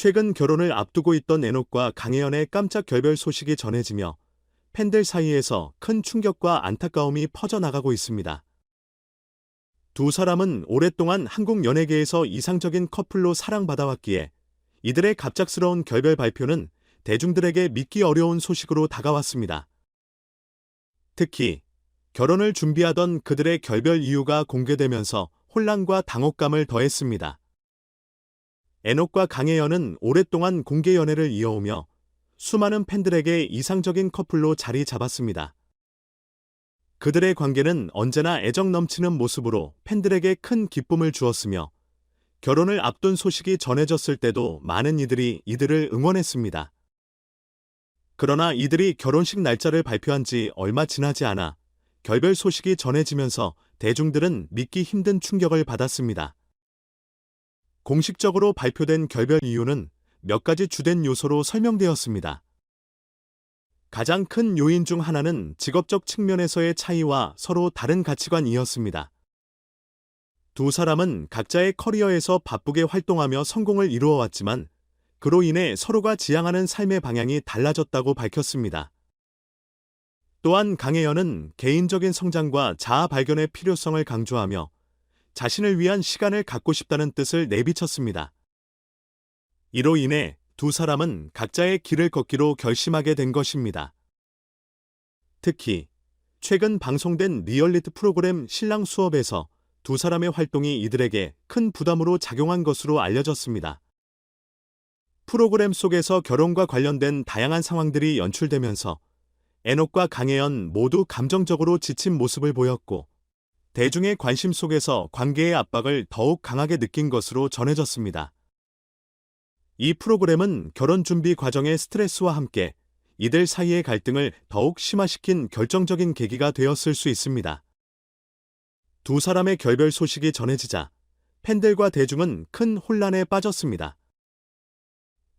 최근 결혼을 앞두고 있던 애녹과 강혜연의 깜짝 결별 소식이 전해지며 팬들 사이에서 큰 충격과 안타까움이 퍼져나가고 있습니다. 두 사람은 오랫동안 한국 연예계에서 이상적인 커플로 사랑받아왔기에 이들의 갑작스러운 결별 발표는 대중들에게 믿기 어려운 소식으로 다가왔습니다. 특히 결혼을 준비하던 그들의 결별 이유가 공개되면서 혼란과 당혹감을 더했습니다. 애녹과 강혜연은 오랫동안 공개 연애를 이어오며 수많은 팬들에게 이상적인 커플로 자리 잡았습니다. 그들의 관계는 언제나 애정 넘치는 모습으로 팬들에게 큰 기쁨을 주었으며 결혼을 앞둔 소식이 전해졌을 때도 많은 이들이 이들을 응원했습니다. 그러나 이들이 결혼식 날짜를 발표한 지 얼마 지나지 않아 결별 소식이 전해지면서 대중들은 믿기 힘든 충격을 받았습니다. 공식적으로 발표된 결별 이유는 몇 가지 주된 요소로 설명되었습니다. 가장 큰 요인 중 하나는 직업적 측면에서의 차이와 서로 다른 가치관이었습니다. 두 사람은 각자의 커리어에서 바쁘게 활동하며 성공을 이루어왔지만 그로 인해 서로가 지향하는 삶의 방향이 달라졌다고 밝혔습니다. 또한 강혜연은 개인적인 성장과 자아 발견의 필요성을 강조하며 자신을 위한 시간을 갖고 싶다는 뜻을 내비쳤습니다. 이로 인해 두 사람은 각자의 길을 걷기로 결심하게 된 것입니다. 특히 최근 방송된 리얼리티 프로그램 신랑 수업에서 두 사람의 활동이 이들에게 큰 부담으로 작용한 것으로 알려졌습니다. 프로그램 속에서 결혼과 관련된 다양한 상황들이 연출되면서 애녹과 강혜연 모두 감정적으로 지친 모습을 보였고 대중의 관심 속에서 관계의 압박을 더욱 강하게 느낀 것으로 전해졌습니다. 이 프로그램은 결혼 준비 과정의 스트레스와 함께 이들 사이의 갈등을 더욱 심화시킨 결정적인 계기가 되었을 수 있습니다. 두 사람의 결별 소식이 전해지자 팬들과 대중은 큰 혼란에 빠졌습니다.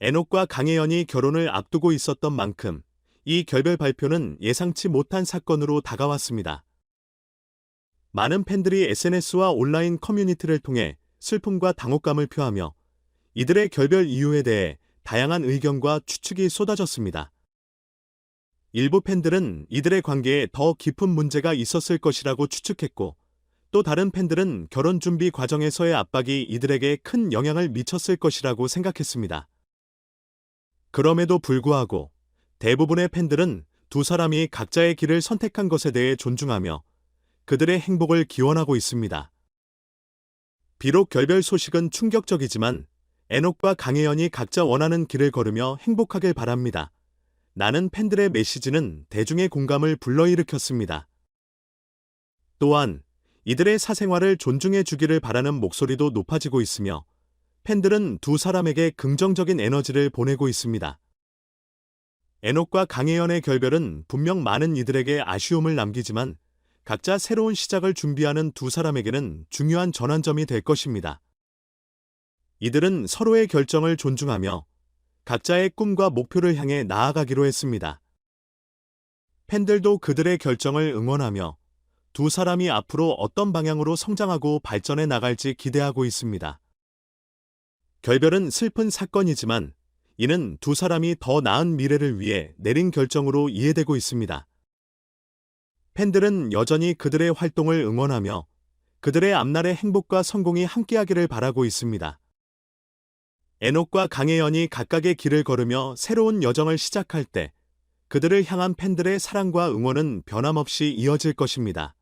애녹과 강혜연이 결혼을 앞두고 있었던 만큼 이 결별 발표는 예상치 못한 사건으로 다가왔습니다. 많은 팬들이 SNS와 온라인 커뮤니티를 통해 슬픔과 당혹감을 표하며 이들의 결별 이유에 대해 다양한 의견과 추측이 쏟아졌습니다. 일부 팬들은 이들의 관계에 더 깊은 문제가 있었을 것이라고 추측했고, 또 다른 팬들은 결혼 준비 과정에서의 압박이 이들에게 큰 영향을 미쳤을 것이라고 생각했습니다. 그럼에도 불구하고 대부분의 팬들은 두 사람이 각자의 길을 선택한 것에 대해 존중하며 그들의 행복을 기원하고 있습니다. 비록 결별 소식은 충격적이지만 애녹과 강혜연이 각자 원하는 길을 걸으며 행복하길 바랍니다. 나는 팬들의 메시지는 대중의 공감을 불러일으켰습니다. 또한 이들의 사생활을 존중해 주기를 바라는 목소리도 높아지고 있으며 팬들은 두 사람에게 긍정적인 에너지를 보내고 있습니다. 애녹과 강혜연의 결별은 분명 많은 이들에게 아쉬움을 남기지만 각자 새로운 시작을 준비하는 두 사람에게는 중요한 전환점이 될 것입니다. 이들은 서로의 결정을 존중하며 각자의 꿈과 목표를 향해 나아가기로 했습니다. 팬들도 그들의 결정을 응원하며 두 사람이 앞으로 어떤 방향으로 성장하고 발전해 나갈지 기대하고 있습니다. 결별은 슬픈 사건이지만 이는 두 사람이 더 나은 미래를 위해 내린 결정으로 이해되고 있습니다. 팬들은 여전히 그들의 활동을 응원하며 그들의 앞날의 행복과 성공이 함께하기를 바라고 있습니다. 애녹과 강혜연이 각각의 길을 걸으며 새로운 여정을 시작할 때 그들을 향한 팬들의 사랑과 응원은 변함없이 이어질 것입니다.